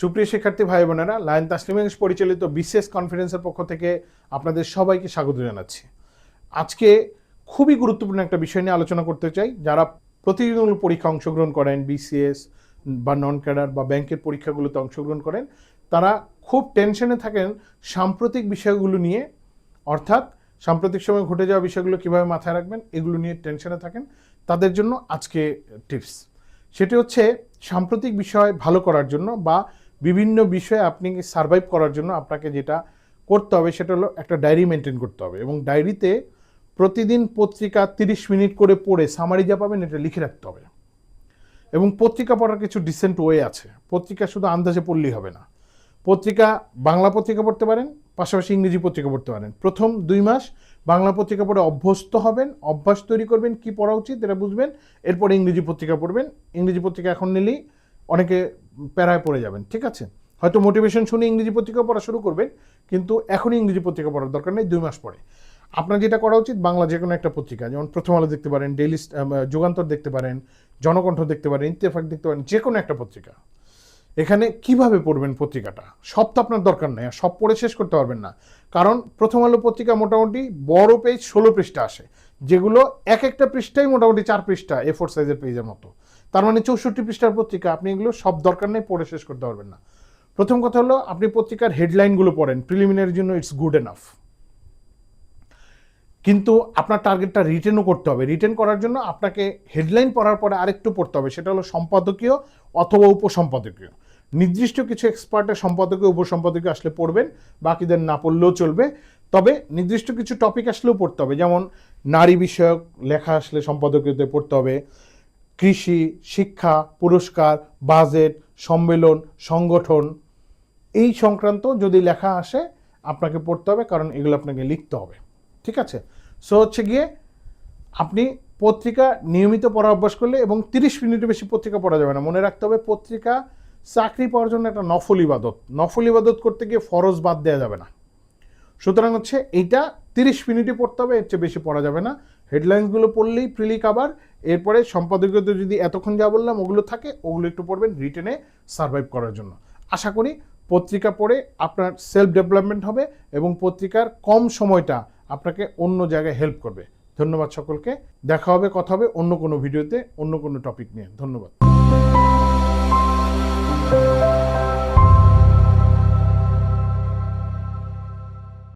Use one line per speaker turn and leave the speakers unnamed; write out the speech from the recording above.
সুপ্রিয় শিক্ষার্থী ভাই বোনেরা, লায়ন তাসলিম পরিচালিত বিশেষ কনফারেন্সের পক্ষ থেকে আপনাদের সবাইকে স্বাগত জানাচ্ছি। আজকে খুবই গুরুত্বপূর্ণ একটা বিষয় নিয়ে আলোচনা করতে চাই। যারা প্রতিযোগিতামূলক পরীক্ষা অংশগ্রহণ করেন, বিসিএস বা নন ক্যাডার বা ব্যাংকের পরীক্ষাগুলোতে অংশগ্রহণ করেন, তারা খুব টেনশনে থাকেন সাম্প্রতিক বিষয়গুলো নিয়ে। অর্থাৎ সাম্প্রতিক সময় ঘটে যাওয়া বিষয়গুলো কীভাবে মাথায় রাখবেন, এগুলো নিয়ে টেনশনে থাকেন। তাদের জন্য আজকে টিপস সেটি হচ্ছে সাম্প্রতিক বিষয় ভালো করার জন্য বা বিভিন্ন বিষয়ে আপনি সার্ভাইভ করার জন্য আপনাকে যেটা করতে হবে সেটা হলো একটা ডায়েরি মেনটেন করতে হবে এবং ডায়েরিতে প্রতিদিন পত্রিকা তিরিশ মিনিট করে পড়ে সামারি যা পাবেন এটা লিখে রাখতে হবে। এবং পত্রিকা পড়ার কিছু ডিসেন্ট ওয়ে আছে। পত্রিকা শুধু আন্দাজে পড়লেই হবে না। পত্রিকা বাংলা পত্রিকা পড়তে পারেন, পাশাপাশি ইংরেজি পত্রিকা পড়তে পারেন। প্রথম দুই মাস বাংলা পত্রিকা পড়ে অভ্যস্ত হবেন, অভ্যাস তৈরি করবেন, কি পড়া উচিত এটা বুঝবেন, এরপরে ইংরেজি পত্রিকা পড়বেন। ইংরেজি পত্রিকা এখন নিলেই অনেকে প্যারায় পড়ে যাবেন, ঠিক আছে? হয়তো মোটিভেশন শুনে ইংরেজি পত্রিকা পড়া শুরু করবেন, কিন্তু এখনই ইংরেজি পত্রিকা পড়ার দরকার নেই, দুই মাস পরে। আপনার যেটা করা উচিত, বাংলা যে কোনো একটা পত্রিকা, যেমন প্রথম আলো দেখতে পারেন ডেইলি যুগান্তর দেখতে পারেন, জনকণ্ঠ দেখতে পারেন, ইত্তেফাক দেখতে পারেন যে কোনো একটা পত্রিকা। এখানে কীভাবে পড়বেন পত্রিকাটা? সব তো আপনার দরকার নেই সব পড়ে শেষ করতে পারবেন না। কারণ প্রথম আলো পত্রিকা মোটামুটি বড় পেজ ষোলো পৃষ্ঠা আসে, যেগুলো এক একটা পৃষ্ঠাই মোটামুটি চার পৃষ্ঠা এ ফোর সাইজের পেজের মতো। তার মানে চৌষট্টি পৃষ্ঠার পত্রিকা, আপনি এগুলো সব দরকার নেই, পড়ে শেষ করতে পারবেন না। প্রথম কথা হলো, আপনি পত্রিকার হেডলাইনগুলো পড়েন প্রিলিমিনারির জন্য ইটস গুড এনাফ কিন্তু আপনার টার্গেটটা রিটেনও করতে হবে। রিটেন করার জন্য আপনাকে হেডলাইন পড়ার পরে আরেকটু পড়তে হবে, সেটা হলো সম্পাদকীয় অথবা উপসম্পাদকীয়। নির্দিষ্ট কিছু এক্সপার্টের সম্পাদকীয়, উপসম্পাদকীয় আসলে পড়বেন, বাকিদের না পড়লেও চলবে। তবে নির্দিষ্ট কিছু টপিক আসলেও পড়তে হবে, যেমন নারী বিষয়ক লেখা আসলে সম্পাদকীয়তে পড়তে হবে কৃষি, শিক্ষা, পুরস্কার, বাজেট, সম্মেলন, সংগঠন, এই সংক্রান্ত যদি লেখা আসে, আপনাকে পড়তে হবে, কারণ এগুলো আপনাকে লিখতে হবে। ঠিক আছে? সো হচ্ছে গিয়ে আপনি পত্রিকা নিয়মিত পড়া অভ্যাস করলে এবং তিরিশ মিনিটের বেশি পত্রিকা পড়া যাবে না। মনে রাখতে হবে, পত্রিকা চাকরি পাওয়ার জন্য একটা নফল ইবাদত। নফল ইবাদত করতে গিয়ে ফরজ বাদ দেওয়া যাবে না। সুতরাং হচ্ছে এইটা তিরিশ মিনিটে পড়তে হবে, এর চেয়ে বেশি পড়া যাবে না। হেডলাইন্সগুলো পড়লেই প্রিলি কাবার এরপরে সম্পাদকীয়তে যদি এতক্ষণ যা বললাম ওগুলো থাকে, ওগুলো একটু পড়বেন রিটেনে সার্ভাইভ করার জন্য। আশা করি পত্রিকা পড়ে আপনার সেলফ ডেভেলপমেন্ট হবে এবং পত্রিকার কম সময়টা আপনাকে অন্য জায়গায় হেল্প করবে। ধন্যবাদ সকলকে। দেখা হবে, কথা হবে অন্য কোনো ভিডিওতে অন্য কোনো টপিক নিয়ে। ধন্যবাদ।